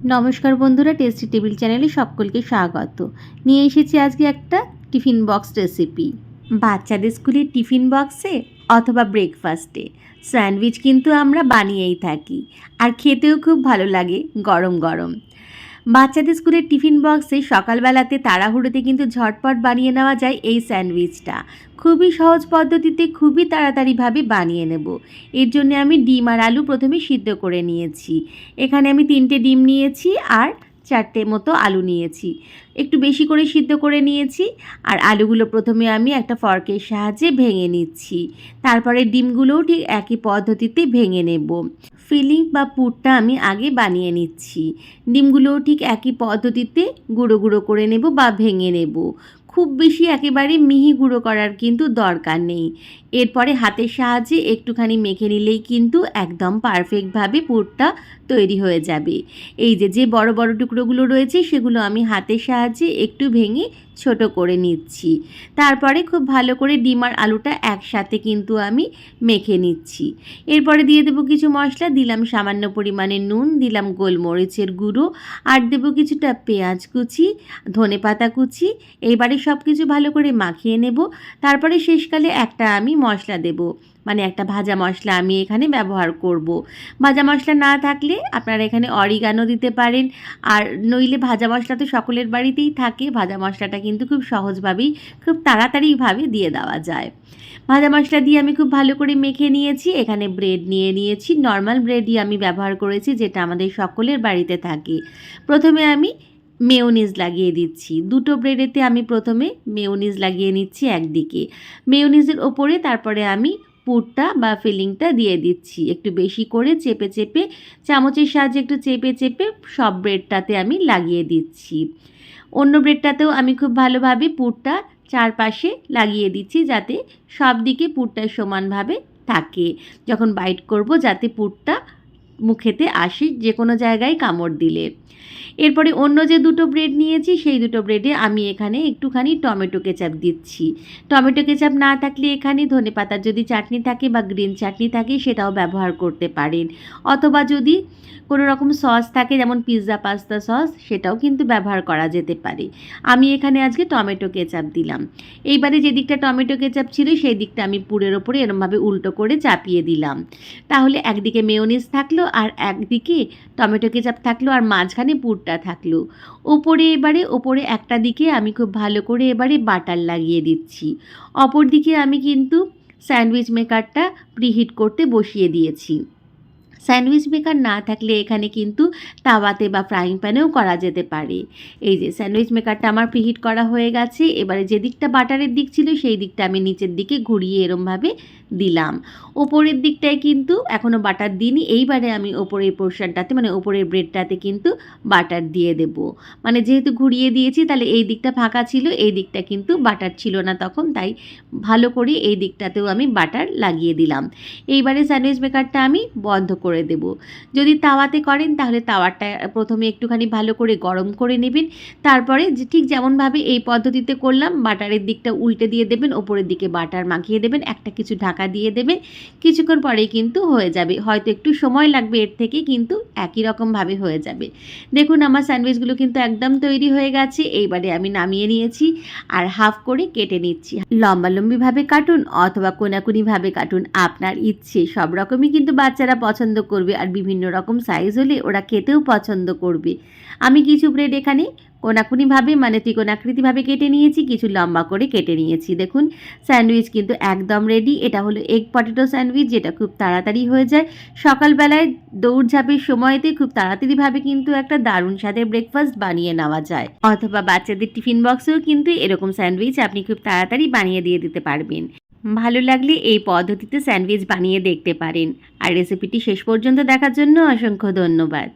নমস্কার বন্ধুরা tasty table চ্যানেলে সকলকে স্বাগত। নিয়ে এসেছি আজকে একটা টিফিন বক্স রেসিপি বাচ্চাদের স্কুলে টিফিন বক্সে অথবা ব্রেকফাস্টে স্যান্ডউইচ কিন্তু আমরা বানিয়েই থাকি। আর খেতেও খুব ভালো লাগে গরম গরম। বাচ্চাদের স্কুলের টিফিন বক্সে সকালবেলাতে তাড়াহুড়োতে কিন্তু ঝটপট বানিয়ে নেওয়া যায় এই স্যান্ডউইচটা। খুবই সহজ পদ্ধতিতে খুবই তাড়াতাড়িভাবে বানিয়ে নেব। এর জন্য আমি ডিম আর আলু প্রথমে সিদ্ধ করে নিয়েছি। এখানে আমি তিনটে ডিম নিয়েছি আর চারটে মতো আলু নিয়েছি। একটু বেশি করে সিদ্ধ করে নিয়েছি আর আলুগুলো প্রথমে আমি একটা ফর্কের সাহায্যে ভেঙে নিচ্ছি। তারপরে ডিমগুলোও ঠিক একই পদ্ধতিতে ভেঙে নেব। ফিলিং বা পুরটা আমি আগে বানিয়ে নিচ্ছি। ডিমগুলোও ঠিক একই পদ্ধতিতে গুঁড়ো গুঁড়ো করে নেব বা ভেঙে নেব। খুব বেশি একেবারে মিহি গুঁড়ো করার কিন্তু দরকার নেই। এরপরে হাতের সাহায্যে একটুখানি মেখে নিলেই কিন্তু একদম পারফেক্টভাবে পুরটা তৈরি হয়ে যাবে। এই যে যে বড় বড় টুকরোগুলো রয়েছে সেগুলো আমি হাতের সাহায্যে একটু ভেঙে ছোট করে নিচ্ছি। তারপরে খুব ভালো করে ডিম আর আলুটা একসাথে কিন্তু আমি মেখে নিচ্ছি। এরপরে দিয়ে দেবো কিছু মশলা, দিলাম সামান্য পরিমাণে নুন, দিলাম গোলমরিচের গুঁড়ো আর দেবো কিছুটা পেঁয়াজ কুচি, ধনে পাতা কুচি। এইবারে সব কিছু ভালো করে মাখিয়ে নেব। তারপরে শেষকালে একটা আমি মশলা দেব। মানে একটা ভাজা মশলা আমি এখানে ব্যবহার করব। ভাজা মশলা না থাকলে আপনারা এখানে অরিগানো দিতে পারেন। আর নইলে ভাজা মশলা তো সকলের বাড়িতেই থাকে। ভাজা মশলাটা কিন্তু খুব সহজভাবেই, খুব তাড়াতাড়িভাবে দিয়ে দেওয়া যায়। ভাজা মশলা দিয়ে আমি খুব ভালো করে মেখে নিয়েছি। এখানে ব্রেড নিয়ে নিয়েছি। নর্মাল ব্রেডই আমি ব্যবহার করেছি, যেটা আমাদের সকলের বাড়িতে থাকে। প্রথমে আমি মেয়োনিজ লাগিয়ে দিচ্ছি। দুটো ব্রেডেতে আমি প্রথমে মেয়োনিজ লাগিয়ে নিচ্ছি একদিকে। মেয়োনিজের ওপরে তারপরে আমি পুরটা বা ফিলিংটা দিয়ে দিচ্ছি। একটু বেশি করে চেপে চেপে, চামচের সাহায্যে একটু চেপে চেপে সব ব্রেডটাতে আমি লাগিয়ে দিচ্ছি। অন্য ব্রেডটাতেও আমি খুব ভালোভাবে পুরটা চারপাশে লাগিয়ে দিচ্ছি যাতে সব দিকে পুরটা সমানভাবে থাকে। যখন বাইট করব যাতে পুরটা মুখেতে আসে যে কোনো জায়গায় কামড় দিলে। এরপরে অন্য যে দুটো ব্রেড নিয়েছি, সেই দুটো ব্রেডে আমি এখানে একটুখানি টমেটো কেচাপ দিচ্ছি। টমেটো কেচাপ না থাকলে এখানে ধনে পাতার যদি চাটনি থাকে বা গ্রিন চাটনি থাকে, সেটাও ব্যবহার করতে পারেন। অথবা যদি কোনো রকম সস থাকে, যেমন পিৎজা পাস্তা সস সেটাও কিন্তু ব্যবহার করা যেতে পারে। আমি এখানে আজকে টমেটো কেচাপ দিলাম। এইবারে যে দিকটা টমেটো কেচাপ ছিল, সেই দিকটা আমি পুরের ওপরে এরমভাবে উল্টো করে চাপিয়ে দিলাম। তাহলে একদিকে মেয়োনিজ থাকল আর একদিকে টমেটো কেচাপ থাকল আর মাঝখানে পুরটা থাকল। ওপরে এবারে, ওপরে একটা দিকে আমি খুব ভালো করে এবারে বাটার লাগিয়ে দিচ্ছি। অপর দিকে আমি কিন্তু স্যান্ডউইচ মেকারটা প্রিহিট করতে বসিয়ে দিয়েছি। স্যান্ডউইচ মেকার না থাকলে এখানে কিন্তু তাওয়াতে বা ফ্রাইং প্যানেও করা যেতে পারে। এই যে স্যান্ডউইচ মেকারটা আমার প্রিহিট করা হয়ে গেছে। এবারে যে দিকটা বাটারের দিক ছিল, সেই দিকটা আমি নিচের দিকে ঘুরিয়ে এরমভাবে দিলাম। ওপরের দিকটায় কিন্তু এখনও বাটার দিইনি। এইবারে আমি ওপরের পোর্শনটাতে মানে ওপরের ব্রেডটাতে কিন্তু বাটার দিয়ে দেব। মানে যেহেতু ঘুরিয়ে দিয়েছি, তাহলে এই দিকটা ফাঁকা ছিল, এই দিকটা কিন্তু বাটার ছিল না তখন। তাই ভালো করে এই দিকটাতেও আমি বাটার লাগিয়ে দিলাম। এইবারে স্যান্ডউইচ মেকারটা আমি বন্ধ করে দেব। যদি তাওয়াতে করেন তাহলে তাওয়াটা প্রথমে একটুখানি ভালো করে গরম করে নেবেন। তারপরে ঠিক যেমনভাবে এই পদ্ধতিতে করলাম, বাটারের দিকটা উল্টে দিয়ে দেবেন, ওপরের দিকে বাটার মাখিয়ে দেবেন, একটা কিছু ঢাকা দিয়ে দেবেন। কিছুক্ষণ পরেই কিন্তু হয়ে যাবে। হয়তো একটু সময় লাগবে এর থেকে, কিন্তু একই রকমভাবে হয়ে যাবে। দেখুন, আমার স্যান্ডউইচগুলো কিন্তু একদম তৈরি হয়ে গেছে। এইবারে আমি নামিয়ে নিয়েছি আর হাফ করে কেটে নিচ্ছি। লম্বালম্বিভাবে কাটুন অথবা কোনাকুনিভাবে কাটুন, আপনার ইচ্ছে। সব রকমই কিন্তু বাচ্চারা পছন্দ করবে আর বিভিন্ন রকম সাইজ হলে ওরা খেতেও পছন্দ করবে। আমি কিছু ব্রেড এখানে কোনাকুনিভাবে মানে ত্রিকোণাকৃতিভাবে কেটে নিয়েছি, কিছু লম্বা করে কেটে নিয়েছি। দেখুন, স্যান্ডউইচ কিন্তু একদম রেডি এটা হলো এগ পটেটো স্যান্ডউইচ, যেটা খুব তাড়াতাড়ি হয়ে যায়। সকালবেলায় দৌড়ঝাঁপের সময়তে খুব তাড়াতাড়িভাবে কিন্তু একটা দারুণ স্বাদের ব্রেকফাস্ট বানিয়ে নেওয়া যায়। অথবা বাচ্চাদের টিফিন বক্সেও কিন্তু এরকম স্যান্ডউইচ আপনি খুব তাড়াতাড়ি বানিয়ে দিয়ে দিতে পারবেন। ভালো লাগলে এই পদ্ধতিতে স্যান্ডউইচ বানিয়ে দেখতে পারেন। আর রেসিপিটি শেষ পর্যন্ত দেখার জন্য অসংখ্য ধন্যবাদ।